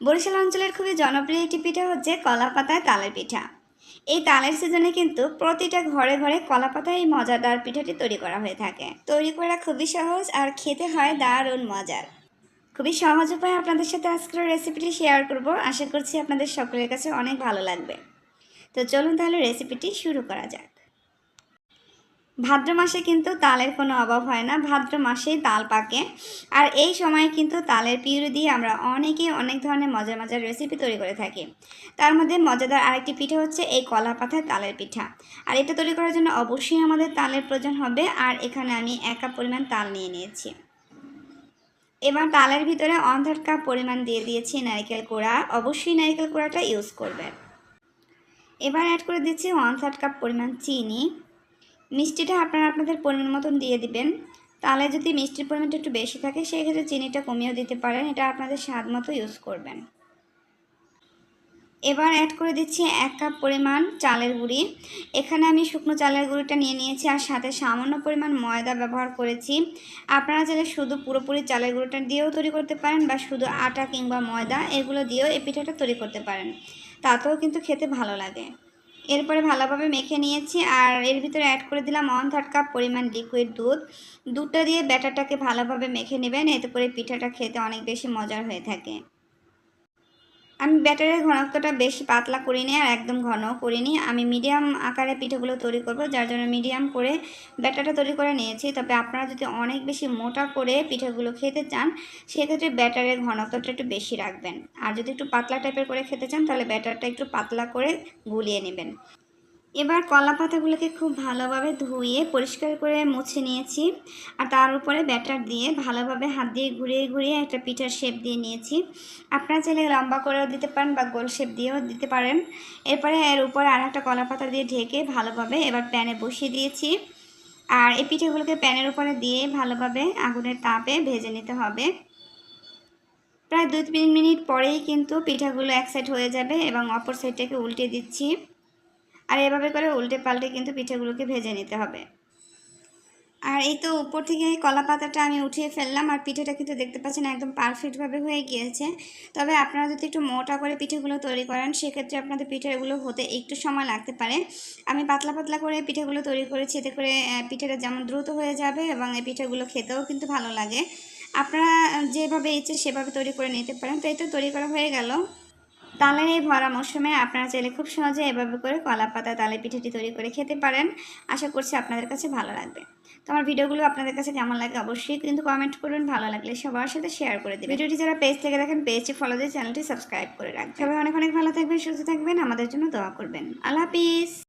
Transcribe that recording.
বরিশাল অঞ্চলের খুবই জনপ্রিয় একটি পিঠা হচ্ছে কলা পাতায় তালের পিঠা। এই তালের সিজনে কিন্তু প্রতিটা ঘরে ঘরে কলা পাতায় এই মজাদার পিঠাটি তৈরি করা হয়ে থাকে। তৈরি করা খুবই সহজ আর খেতে হয় দারুণ মজার। খুবই সহজ উপায়ে আপনাদের সাথে আজকের রেসিপিটি শেয়ার করব। আশা করছি আপনাদের সকলের কাছে অনেক ভালো লাগবে। তো চলুন তাহলে রেসিপিটি শুরু করা যাক। ভাদ্র মাসে কিন্তু তালের কোনো অভাব হয় না, ভাদ্র মাসেই তাল পাকে। আর এই সময় কিন্তু তালের পিউরি দিয়ে আমরা অনেকেই অনেক ধরনের মজার মজার রেসিপি তৈরি করে থাকি। তার মধ্যে মজাদার আরেকটি পিঠা হচ্ছে এই কলা পাতায় তালের পিঠা। আর এটা তৈরি করার জন্য অবশ্যই আমাদের তালের প্রয়োজন হবে, আর এখানে আমি এক কাপ পরিমাণ তাল নিয়ে নিয়েছি। এবার তালের ভিতরে অন্ধার কাপ পরিমাণ দিয়ে দিয়েছি নারকেল কোড়া। অবশ্যই নারকেল কোড়াটা ইউজ করবেন। এবার অ্যাড করে দিচ্ছি ওয়ান থার্ড কাপ পরিমাণ চিনি। মিষ্টিটা আপনারা আপনাদের পরিমাণ মতন দিয়ে দিবেন। তাহলে যদি মিষ্টির পরিমাণটা একটু বেশি থাকে, সেক্ষেত্রে চিনিটা কমিয়েও দিতে পারেন। এটা আপনাদের স্বাদ মতো ইউজ করবেন। এবার অ্যাড করে দিচ্ছি এক কাপ পরিমাণ চালের গুঁড়ি। এখানে আমি শুকনো চালের গুঁড়িটা নিয়ে নিয়েছি আর সাথে সামান্য পরিমাণ ময়দা ব্যবহার করেছি। আপনারা চাইলে শুধু পুরোপুরি চালের গুঁড়োটা দিয়েও তৈরি করতে পারেন বা শুধু আটা কিংবা ময়দা এগুলো দিয়েও এই পিঠাটা তৈরি করতে পারেন। তাতেও কিন্তু খেতে ভালো লাগে। এরপরে ভালোভাবে মেখে নিয়েছি আর এর ভিতরে অ্যাড করে দিলাম ওয়ান থার্ড কাপ পরিমাণ লিকুইড দুধ। দুধটা দিয়ে ব্যাটারটাকে ভালোভাবে মেখে নেবেন, এতে করে পিঠাটা খেতে অনেক বেশি মজার হয়ে থাকে। আমি ব্যাটারের ঘনত্বটা বেশি পাতলা করিনি আর একদম ঘন করিনি। আমি মিডিয়াম আকারে পিঠেগুলো তৈরি করব, যার জন্য মিডিয়াম করে ব্যাটারটা তৈরি করে নিয়েছি। তবে আপনারা যদি অনেক বেশি মোটা করে পিঠেগুলো খেতে চান, সেক্ষেত্রে ব্যাটারের ঘনত্বটা একটু বেশি রাখবেন। আর যদি একটু পাতলা টাইপের করে খেতে চান, তাহলে ব্যাটারটা একটু পাতলা করে গুলিয়ে নেবেন। এবার কলা পাতাগুলোকে খুব ভালোভাবে ধুয়ে পরিষ্কার করে মুছে নিয়েছি। আর তার উপরে ব্যাটার দিয়ে ভালোভাবে হাত দিয়ে ঘুরিয়ে ঘুরিয়ে একটা পিঠার শেপ দিয়ে নিয়েছি। আপনারা চাইলে লম্বা করেও দিতে পারেন বা গোল শেপ দিয়েও দিতে পারেন। এরপরে এর উপরে আর একটা কলা পাতা দিয়ে ঢেকে ভালোভাবে এবার প্যানে বসিয়ে দিয়েছি। আর এই পিঠেগুলোকে প্যানের উপরে দিয়ে ভালোভাবে আগুনের তাপে ভেজে নিতে হবে। প্রায় দু তিন মিনিট পরেই কিন্তু পিঠাগুলো এক সাইড হয়ে যাবে এবং অপর সাইডটাকে উল্টে দিচ্ছি। আর এভাবে করে উল্টে পাল্টে কিন্তু পিঠেগুলোকে ভেজে নিতে হবে। আর এই তো উপর থেকে কলা পাতাটা আমি উঠিয়ে ফেললাম আর পিঠেটা কিন্তু দেখতে পাচ্ছেন একদম পারফেক্টভাবে হয়ে গিয়েছে। তবে আপনারা যদি একটু মোটা করে পিঠেগুলো তৈরি করেন, সেক্ষেত্রে আপনাদের পিঠেগুলো হতে একটু সময় লাগতে পারে। আমি পাতলা পাতলা করে পিঠেগুলো তৈরি করেছি, এতে করে পিঠেটা যেমন দ্রুত হয়ে যাবে এবং এই পিঠেগুলো খেতেও কিন্তু ভালো লাগে। আপনারা যেভাবে ইচ্ছে সেভাবে তৈরি করে নিতে পারেন। তো এই তো তৈরি করা হয়ে গেল। তালের এই ভরা মৌসুমে আপনারা চাইলে খুব সহজে এভাবে করে কলা পাতা তালের পিঠেটি তৈরি করে খেতে পারেন। আশা করছি আপনাদের কাছে ভালো লাগবে। তো আমার ভিডিওগুলো আপনাদের কাছে কেমন লাগে অবশ্যই কিন্তু কমেন্ট করুন। ভালো লাগলে সবার সাথে শেয়ার করে দেবেন। ভিডিওটি যারা পেজ থেকে দেখেন পেজটি ফলো দিয়ে চ্যানেলটি সাবস্ক্রাইব করে রাখবেন। সবাই অনেক অনেক ভালো থাকবেন, সুস্থ থাকবেন। আমাদের জন্য দোয়া করবেন। আল্লাহ হাফিজ।